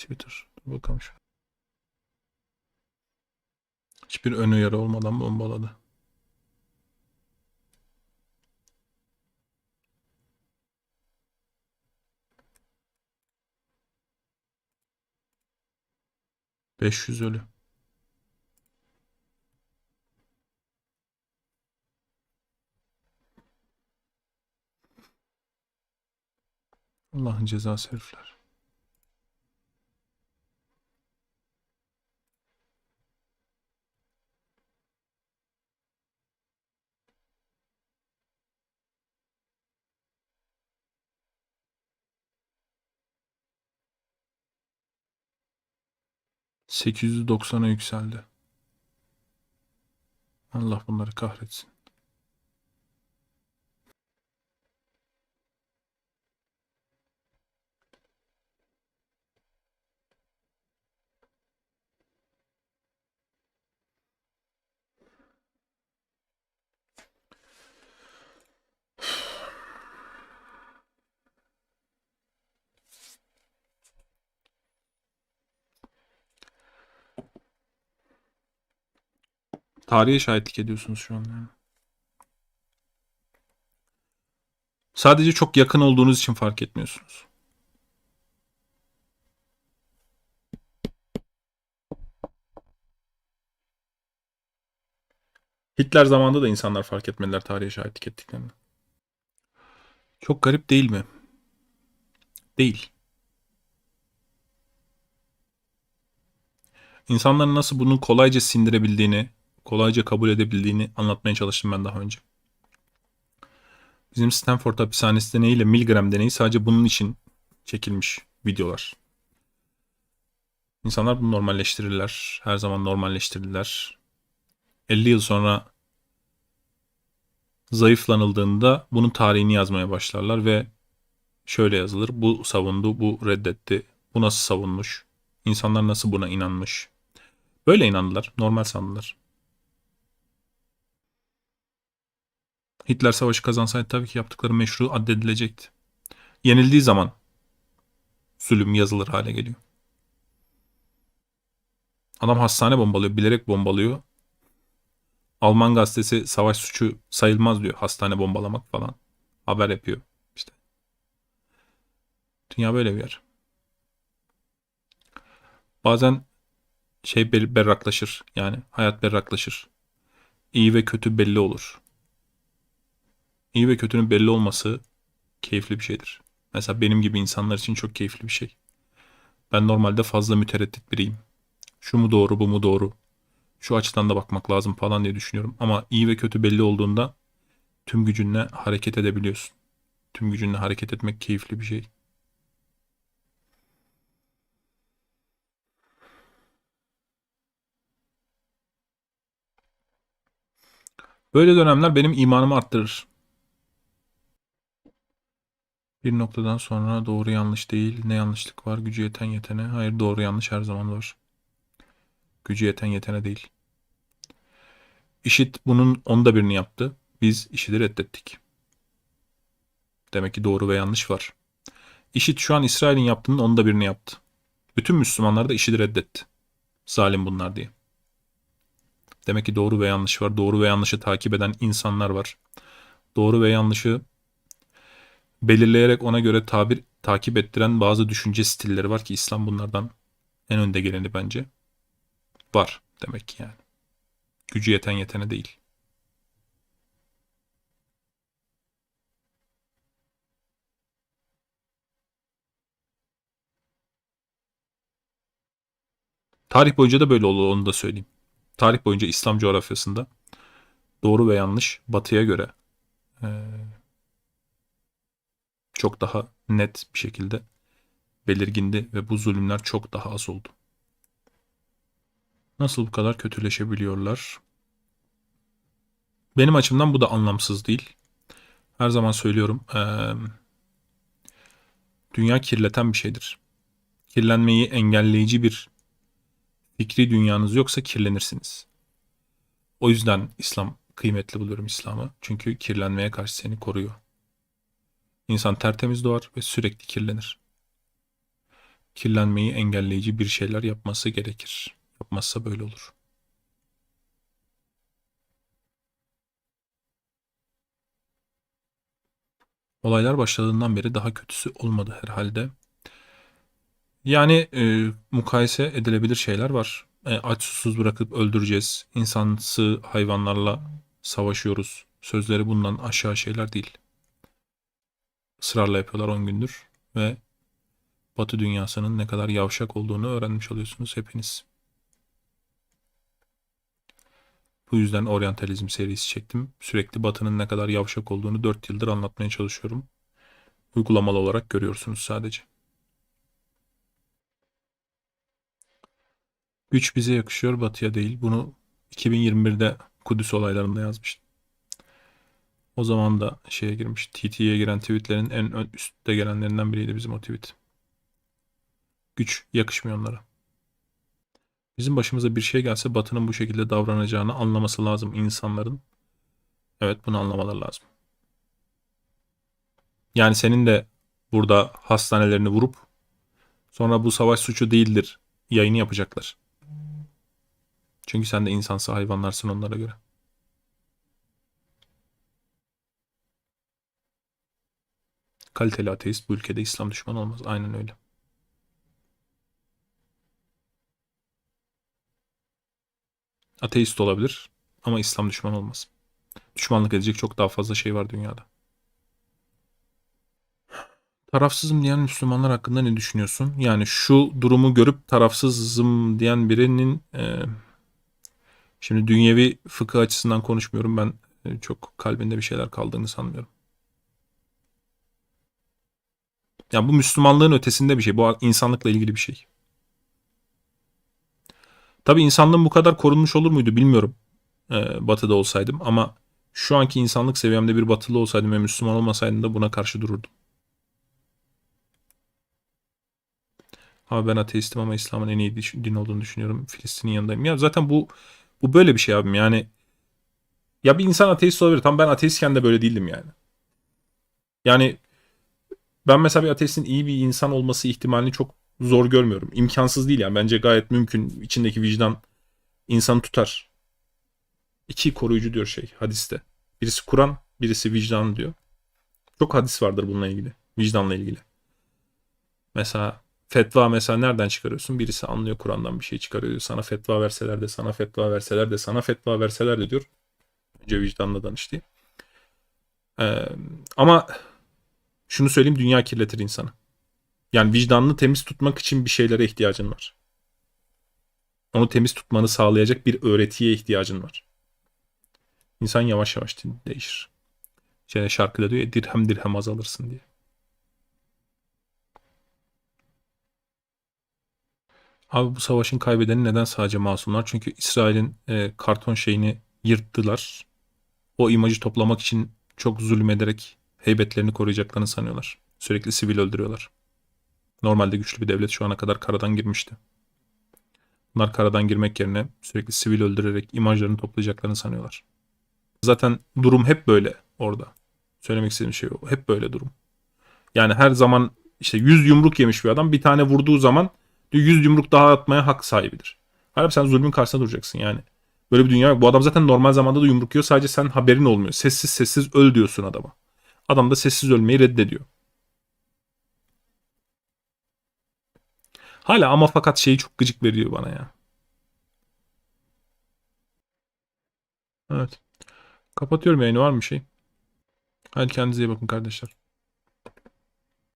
Twitter. Dur bakalım şu. Hiçbir ön uyarı olmadan bombaladı. Beş yüz ölü. Allah'ın cezası herifler. ...890'a yükseldi. Allah bunları kahretsin. Tarihe şahitlik ediyorsunuz şu an. yani. Sadece çok yakın olduğunuz için fark etmiyorsunuz. Hitler zamanında da insanlar fark etmediler tarihe şahitlik ettiklerini. Çok garip değil mi? Değil. İnsanların nasıl bunu kolayca sindirebildiğini, kolayca kabul edebildiğini anlatmaya çalıştım ben daha önce. Bizim Stanford hapishanesi deneyiyle Milgram deneyi sadece bunun için çekilmiş videolar. İnsanlar bunu normalleştirirler. Her zaman normalleştirirler. 50 yıl sonra zayıflanıldığında bunun tarihini yazmaya başlarlar ve şöyle yazılır. Bu savundu, bu reddetti. Bu nasıl savunmuş? İnsanlar nasıl buna inanmış? Böyle inandılar. Normal sandılar. Hitler savaşı kazansaydı tabii ki yaptıkları meşru addedilecekti. Yenildiği zaman zulüm yazılır hale geliyor. Adam hastane bombalıyor, bilerek bombalıyor. Alman gazetesi savaş suçu sayılmaz diyor hastane bombalamak falan. Haber yapıyor işte. Dünya böyle bir yer. Bazen şey ber- berraklaşır. Yani hayat berraklaşır. İyi ve kötü belli olur. İyi ve kötünün belli olması keyifli bir şeydir. Mesela benim gibi insanlar için çok keyifli bir şey. Ben normalde fazla mütereddit biriyim. Şu mu doğru, bu mu doğru? Şu açıdan da bakmak lazım falan diye düşünüyorum. Ama iyi ve kötü belli olduğunda tüm gücünle hareket edebiliyorsun. Tüm gücünle hareket etmek keyifli bir şey. Böyle dönemler benim imanımı arttırır. Bir noktadan sonra doğru yanlış değil. Ne yanlışlık var? Gücü yeten yetene. Hayır doğru yanlış her zaman var. Gücü yeten yetene değil. İşit bunun onda birini yaptı. Biz işidi reddettik. Demek ki doğru ve yanlış var. İşit şu an İsrail'in yaptığının onda birini yaptı. Bütün Müslümanlar da işidi reddetti. Zalim bunlar diye. Demek ki doğru ve yanlış var. Doğru ve yanlışı takip eden insanlar var. Doğru ve yanlışı belirleyerek ona göre tabir takip ettiren bazı düşünce stilleri var ki İslam bunlardan en önde geleni bence. Var demek ki yani. Gücü yeten yetene değil. Tarih boyunca da böyle oldu onu da söyleyeyim. Tarih boyunca İslam coğrafyasında doğru ve yanlış batıya göre eee, çok daha net bir şekilde belirgindi ve bu zulümler çok daha az oldu. Nasıl bu kadar kötüleşebiliyorlar? Benim açımdan bu da anlamsız değil. Her zaman söylüyorum. eee, dünya kirleten bir şeydir. Kirlenmeyi engelleyici bir fikri dünyanız yoksa kirlenirsiniz. O yüzden İslam kıymetli buluyorum İslam'ı. Çünkü kirlenmeye karşı seni koruyor. İnsan tertemiz doğar ve sürekli kirlenir. kirlenmeyi engelleyici bir şeyler yapması gerekir. Yapmazsa böyle olur. Olaylar başladığından beri daha kötüsü olmadı herhalde. Yani e, mukayese edilebilir şeyler var. E, aç susuz bırakıp öldüreceğiz. İnsansı hayvanlarla savaşıyoruz. Sözleri bundan aşağı şeyler değil. Israrla yapıyorlar 10 gündür ve Batı dünyasının ne kadar yavşak olduğunu öğrenmiş oluyorsunuz hepiniz. Bu yüzden oryantalizm serisi çektim. Sürekli Batı'nın ne kadar yavşak olduğunu 4 yıldır anlatmaya çalışıyorum. Uygulamalı olarak görüyorsunuz sadece. Güç bize yakışıyor, Batı'ya değil. Bunu 2021'de Kudüs olaylarında yazmıştım. O zaman da şeye girmiş. TT'ye giren tweetlerin en üstte gelenlerinden biriydi bizim o tweet. Güç yakışmıyor onlara. Bizim başımıza bir şey gelse Batı'nın bu şekilde davranacağını anlaması lazım insanların. Evet bunu anlamaları lazım. Yani senin de burada hastanelerini vurup sonra bu savaş suçu değildir yayını yapacaklar. Çünkü sen de insansı hayvanlarsın onlara göre. Kaliteli ateist bu ülkede İslam düşmanı olmaz. Aynen öyle. Ateist olabilir ama İslam düşmanı olmaz. Düşmanlık edecek çok daha fazla şey var dünyada. Tarafsızım diyen Müslümanlar hakkında ne düşünüyorsun? Yani şu durumu görüp tarafsızım diyen birinin e, şimdi dünyevi fıkıh açısından konuşmuyorum. Ben e, çok kalbinde bir şeyler kaldığını sanmıyorum. Yani bu Müslümanlığın ötesinde bir şey. Bu insanlıkla ilgili bir şey. Tabii insanlığın bu kadar korunmuş olur muydu bilmiyorum. e, batı'da olsaydım ama şu anki insanlık seviyemde bir batılı olsaydım ve Müslüman olmasaydım da buna karşı dururdum. Ama ben ateistim ama İslam'ın en iyi din olduğunu düşünüyorum. Filistin'in yanındayım. Ya zaten bu bu böyle bir şey abim. Yani ya bir insan ateist olabilir. Tam ben ateistken de böyle değildim yani. Yani ben mesela bir ateistin iyi bir insan olması ihtimalini çok zor görmüyorum. İmkansız değil yani. Bence gayet mümkün. İçindeki vicdan insanı tutar. İki koruyucu diyor şey hadiste. Birisi Kur'an, birisi vicdan diyor. Çok hadis vardır bununla ilgili. Vicdanla ilgili. Mesela fetva mesela nereden çıkarıyorsun? Birisi anlıyor Kur'an'dan bir şey çıkarıyor. Sana fetva verseler de, sana fetva verseler de, sana fetva verseler de diyor. Önce vicdanla danış. Ee, ama şunu söyleyeyim dünya kirletir insanı. Yani vicdanını temiz tutmak için bir şeylere ihtiyacın var. Onu temiz tutmanı sağlayacak bir öğretiye ihtiyacın var. İnsan yavaş yavaş değişir. İşte şarkıda diyor ya dirhem dirhem azalırsın diye. Abi bu savaşın kaybedeni neden sadece masumlar? Çünkü İsrail'in e, karton şeyini yırttılar. O imajı toplamak için çok zulmederek heybetlerini koruyacaklarını sanıyorlar. Sürekli sivil öldürüyorlar. Normalde güçlü bir devlet şu ana kadar karadan girmişti. Bunlar karadan girmek yerine sürekli sivil öldürerek imajlarını toplayacaklarını sanıyorlar. Zaten durum hep böyle orada. Söylemek istediğim şey o. Hep böyle durum. Yani her zaman işte 100 yumruk yemiş bir adam bir tane vurduğu zaman 100 yumruk daha atmaya hak sahibidir. Halbuki sen zulmün karşısında duracaksın yani. Böyle bir dünya yok. Bu adam zaten normal zamanda da yumruk yiyor. Sadece sen haberin olmuyor. Sessiz sessiz öl diyorsun adama. Adam da sessiz ölmeyi reddediyor. Hala ama fakat şeyi çok gıcık veriyor bana ya. Evet. Kapatıyorum yayını var mı şey? Hadi kendinize iyi bakın kardeşler.